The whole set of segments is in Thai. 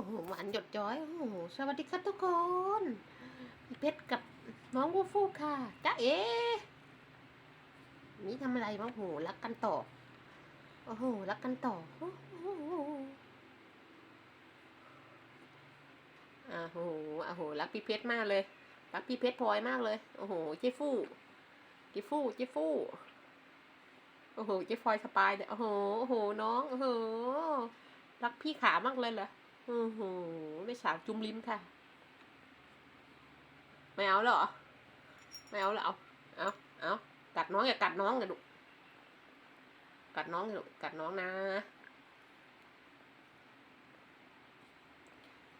อ้โหหวานหยดย้อย โอ้โห สวัสดีครับทุกคนพี่เพชรกับน้องวูฟูค่ะจ้าเอ๋นี่ทำอะไรมาโอ้โหรักกันต่อ โอ้โห รักกันต่อโอ้โหอ้โหอ้โห รักพี่เพชรมากเลย รักพี่เพชรพลอยมากเลย โอ้โห เจ๊ฟู่เจ๊ฟู่เจ๊ฟู่โอ้โห เจ๊ฟอยสปายเลยโอ้โห โอ้โห น้อง โอ้โห รักพี่ขามากเลยเหรอ โอ้โหไม่สาวจุ่มลิ้มค่ะ ไม่เอาแล้วเหรอ ไม่เอาแล้วเอาเอาเอากัดน้องอย่ากัดน้องเลยลูกัดน้องเลยลูกัดน้องนะ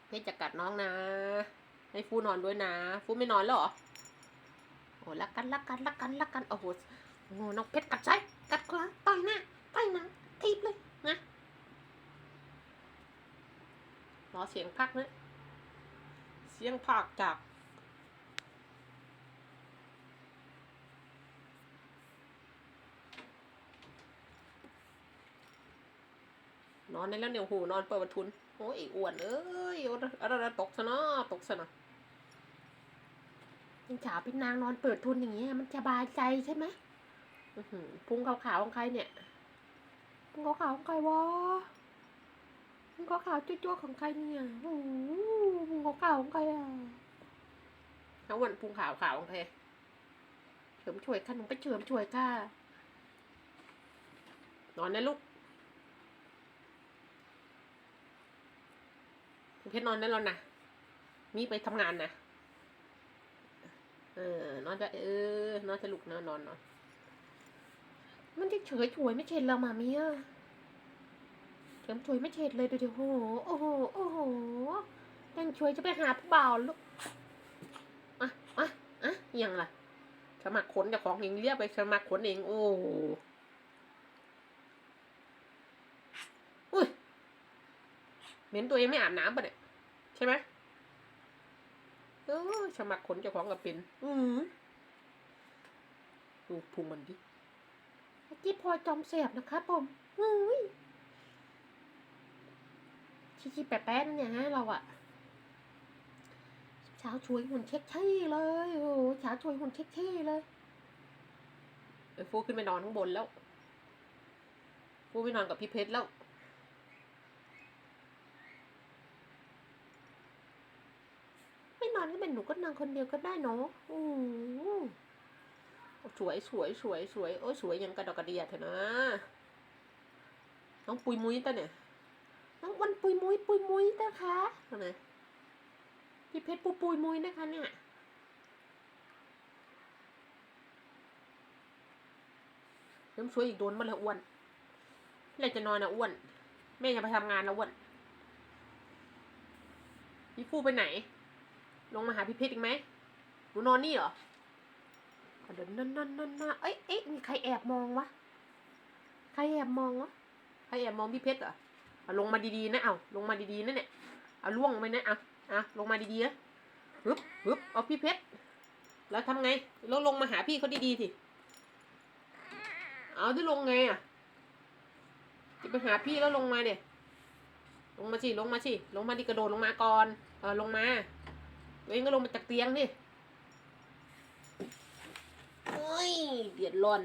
เพชจะกัดน้องนะ ให้ฟูนอนด้วยนะ ฟูไม่นอนแล้วเหรอโอ้รักกันรักกันรักกันรักกัน โอ้โหโอ้น้องเพชรกัดใจกัดขวาต่อยหน้าต่อยหน้าทีบเลยนะ รอ เสียงพักนะเสียงพักจากนอนได้แล้วเนี่ยโอ้โหนอนเปิดประทุนโอ้ยไอ้อ้วนเอ้ยเอาเอาเอาตกซะเนาะตกซะเนาะเป็นฉาเป็นนางนอนเปิดทุนอย่างเงี้ยมันสบายใจใช่ไหมอื้อหือพุงขาวๆของใครเนี่ยพุงขาวๆของใครวะ พุงขาวๆจ้วๆของใครเนี่ยโอ้โหพุงขาวๆของใครอะเอาวันพุงขาวๆของใครเฉิมช่วยค่ะหนูไปเฉิมช่วยค่ะ นอนนะลูกเพชรนอนได้แล้วนะ มีไปทำงานนะ เออ นอนจะเออ นอนจะลุกนอนนอนนอน มันจะเฉยฉวยไม่เฉดเรามามีอะ เฉยฉวยไม่เฉดเลยดูดิโอ้โห โอ้โห โอ้โหแต่งช่วยจะไปหาผู้บ่าวลูกอะอะอะยังล่ะสมัครขนเจากของเองเรียกไปสมัครขนเอง โอ้อุ้ยเหม็นตัวเองไม่อาบน้ำปะเนี่ยใช่ไหมเออสมัครขนเจ้าของกับเป็น อือดูพุงมันดิจี้พอยจอมแสบนะครับผมอุ้ย ชี้ๆแป๊ะๆนั่นเนี่ยฮะเราอะเช้าช่วยหุ่นเช็คชี่เลยโอ้โหเช้าช่วยหุ่นเช็คชี่เลยเออฟูขึ้นไปนอนข้างบนแล้ว ฟูไปนอนกับพี่เพชรแล้วไม่นอนก็เป็นหนูก็นอนคนเดียวก็ได้เนาะอ้โหสวยสวยสวยสวยโอ้ยสวยยังกระดอกกระเดียเถอะนะ น้องปุยมุ้ยตาเนี่ย น้องวันปุยมุยปุยมุยนะคะนะพี่เพชรปุยปุยมุยนะคะเนี่ยเริ่มสวยอีกโดนมาแล้วอ้วนเมื่อไหรจะนอนนะอ้วน แม่จะไปทำงานแล้วอ้วน พี่ฟูไปไหน ลงมาหาพี่เพชรอีกไหมหนูนอนนี่เหรอเดินนั่นนั่นนั่นนั่นเอ้ยเอ๊ะมีใครแอบมองวะ ใครแอบมองวะ ใครแอบมองพี่เพชรเหรอ เอาลงมาดีๆนะเอาลงมาดีๆนะเนี่ยเอาล่วงไปนะเอาเอาลงมาดีๆนะฮึบฮึบเอาพี่เพชรแล้วทำไงแล้วลงมาหาพี่เขาดีๆสิเอาที่ลงไงอะจะไปหาพี่แล้วลงมาเดี๋ยลงมาสิลงมาสิลงมาดิกระโดดลงมาก่อนเออลงมาตัวเองก็ลงมาจากเตียงดิโอ้ยเดือดร้อน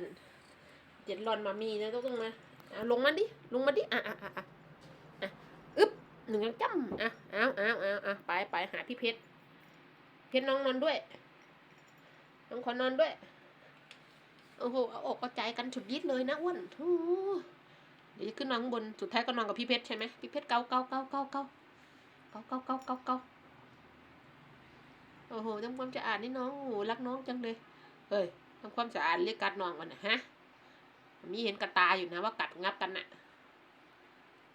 เดือดร้อนมามีนะต้องต้องมาอะลงมาดิลงมาดิอะอะอะ นึ่งยังจ้ำอะเอาเอาเอาเอาไปไปหาพี่เพชร เพชรน้องนอนด้วย น้องขอนอนด้วย โอ้โห เอาอกเอาใจกันสุดยิดเลยนะอ้วนโอ้โหเดี๋ยวจะขึ้นนอนข้างบน สุดท้ายก็นอนกับพี่เพชรใช่ไหมพี่เพชรเกาเกาเกาเกาเกาเกาเกาเกาเกาเกาโอ้โหทำความสะอาดนี่น้องโอ้โหรักน้องจังเลย เฮ้ยทำความสะอาดเรียกกัดน้องกันนะฮะ มีเห็นกระตาอยู่นะว่ากัดงับกันน่ะ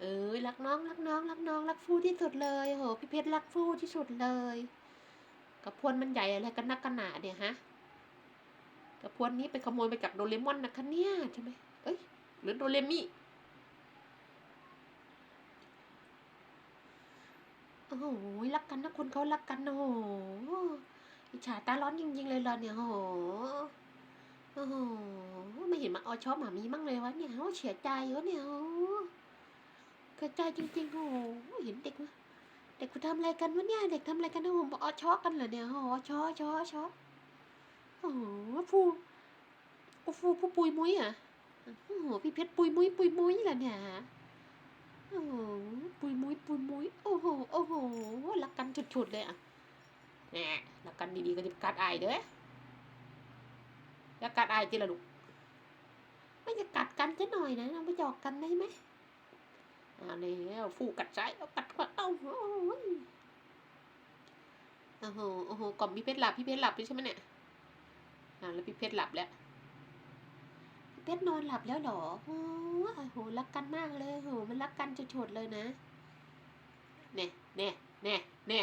เอ้ยรักน้องรักน้องรักน้องรักฟูที่สุดเลยโหพี่เพชรรักฟูที่สุดเลยกระพวนมันใหญ่อะไรกันนักกันหนาเนี่ยฮะกระพวนนี้ไปขโมยมาจากโดเรมอนนะคะเนี่ยใช่ไหมเอ้ยหรือโดเรมิโอ้โหรักกันนะคนเขารักกันโอ้โหอิจฉาตาร้อนจริงๆเลยเหรอเนี่ยโอ้โหโอ้โหไม่เห็นมาเอาชอบหมามีมั่งเลยวะเนี่ยโอ้เสียใจวะเนี่ยโอ้ เสียใจจริงๆโอ้โหเห็นเด็กมาเด็กคุณทำอะไรกันวะเนี่ย เด็กทำอะไรกันนะผมบอกอ๋อช็อกกันเหรอเนี่ยอ๋อช็อช็อช็อโอ้โหฟูโอ้ฟูผู้ปุยมุ้ยอะโอ้โหพี่เพชรปุยมุ้ยปุยมุ้ยเหรอเนี่ยโอ้โหปุยมุ้ยปุยมุ้ยโอ้โหโอ้โหรักกันฉุดๆเลยอะแหน่ยรักกันดีๆก็จะกัดอายเด้อแล้วกัดอายจีละลูกไม่จะกัดกันจะหน่อยนะเราไปหยอกกันได้ไหม อาแล้วฟูกัดซ้ายเอากัดขวาเอ้าโอ้โอ้โหโอ้โหกล่อมพี่เพชรหลับพี่เพชรหลับใช่ไหมเนี่ยอ่าแล้วพี่เพชรหลับแล้วพี่เพชรนอนหลับแล้วหรอโอ้โหรักกันมากเลยโหมันรักกันจุดเลยนะเน่เน่เน่เน่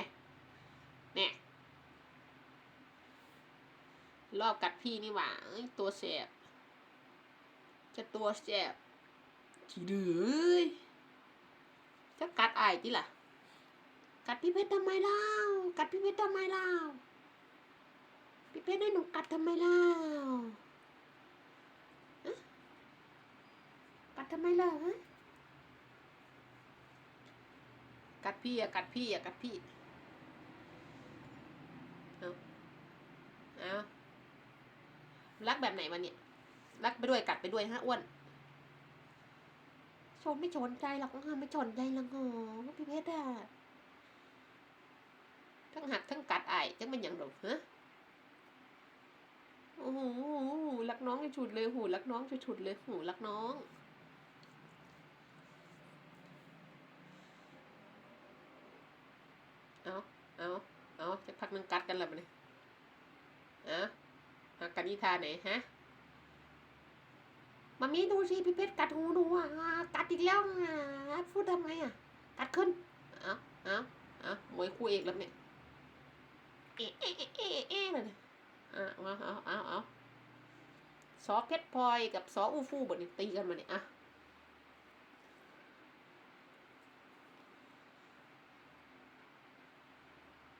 เน่รอบกัดพี่นี่หว่าตัวแสบจะตัวแสบขี้ดื้อ จะกัดอายที่ล่ะ กัดพี่เพชรทำไมเล่า กัดพี่เพชรทำไมเล่า พี่เพชรให้หนูกัดทำไมเล่าฮะกัดทำไมล่ะฮะ กัดพี่อะกัดพี่อะกัดพี่ เอาเอารักแบบไหนวะเนี่ย รักไปด้วยกัดไปด้วยฮะอ้วน ชนไม่ชนใจหรอกอะไม่ชนใจหรอกอ๋อพี่เพชรอะทั้งหักทั้งกัดไอ้จังเป็นอย่างดอกฮะโอ้โหรักน้องฉุดเลยหูรักน้องฉุดเลยหูรักน้องเอาเอาเอาจะพักนึงกัดกันแล้วมันยอาเอากันนิทาไหนฮะ มามีดูสิพี่เพชรกัดหูหนูอะกัดอีกแล้วอะพูดทำไมอะ กัดขึ้นเอาเอาเอามวยคู่เอกแล้วเนี่ยเอ๊ะเอ๊ะเอ๊ะเอ๊ะเลยอ้าวอะเอาเอาเอาเอาสอเพชรพลอยกับสออูฟูบดนี่ตีกันมาเนี่ยอะ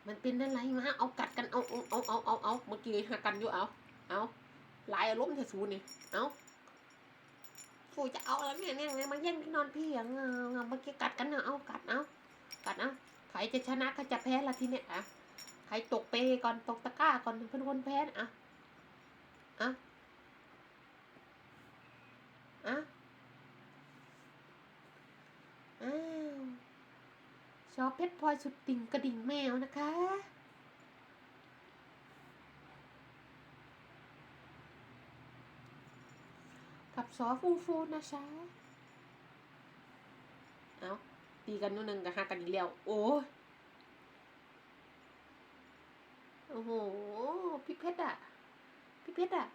มันเป็นอะไรมาเอากัดกันเอาเอาเอาเอาเอาเมื่อกี้หักกันอยู่เอาเอาลายอารมณ์เถอะสูนี่เอา ฟูจะเอาแล้วเนี่ยเนี่ยเนี่ยมาแย่งที่นอนพี่อย่างเงาเงาเมื่อกี้กัดกันเนาะเอากัดเอากัดเอาใครจะชนะใครจะแพ้ละทีเนี่ยอะใครตกเปก่อนตกตะกร้าก่อนเป็นคนแพ้อะอะอะอ้าวชอบเพชรพลอยสุดติ่งกระดิ่งแมวนะคะ กับซอฟูฟูนะจ๊ะเอาตีกันนู่นนึงกับหักกันอีกแล้ว โอ้โอ้โห พี่เพชรอะพี่เพชรอะ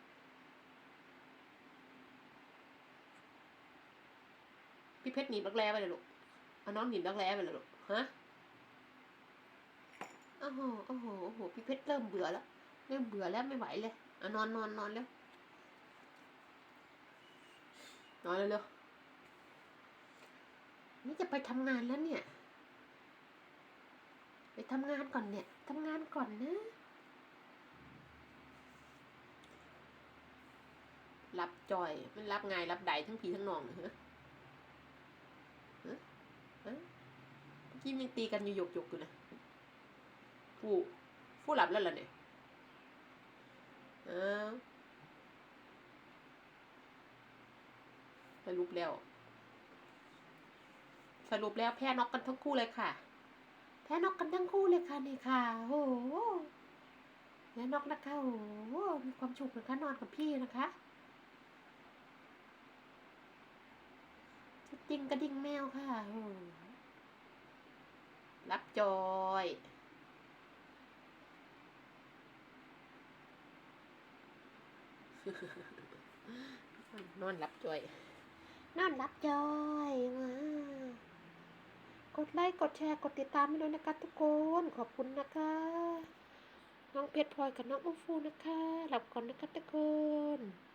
พี่เพชรหนีบรักแร้ไปเลยลูกเอาน้องหนีบรักแร้ไปเลยลูกฮะโอ้โหโอ้โหโอ้โห พี่เพชรเริ่มเบื่อแล้ว เริ่มเบื่อแล้วไม่ไหวเลยเอานอนนอนนอนแล้ว นอนเร็วๆนี่จะไปทำงานแล้วเนี่ย ไปทำงานก่อนเนี่ยทำงานก่อนนะ รับจอย มันรับไงรับใดทั้งผีทั้งนองเลยฮะฮะฮะเมื่อกี้มันยังตีกันอยู่หยกหยกๆอยู่นะฟูฟูหลับแล้วเหรอเนี่ยอ้าวส รุปแล้ว สรุปแล้วแพ้น็อกกันทั้งคู่เลยค่ะ แพ้น็อกกันทั้งคู่เลยค่ะนี่ค่ะโอ้โหแพ้น็อกนะคะโอ้โหมีความสุขนะคะนอนกับพี่นะคะชุดติงกระดิ่งแมวค่ะโอ้รับจอยนอนรับจอย น่ารับจอยมากดไลค์กดแชร์กดติดตามให้ด้วยนะคะทุกคนขอบคุณนะคะ น้องเพชรพลอยกับน้องอูฟูนะคะหลับก่อนนะคะทุกคน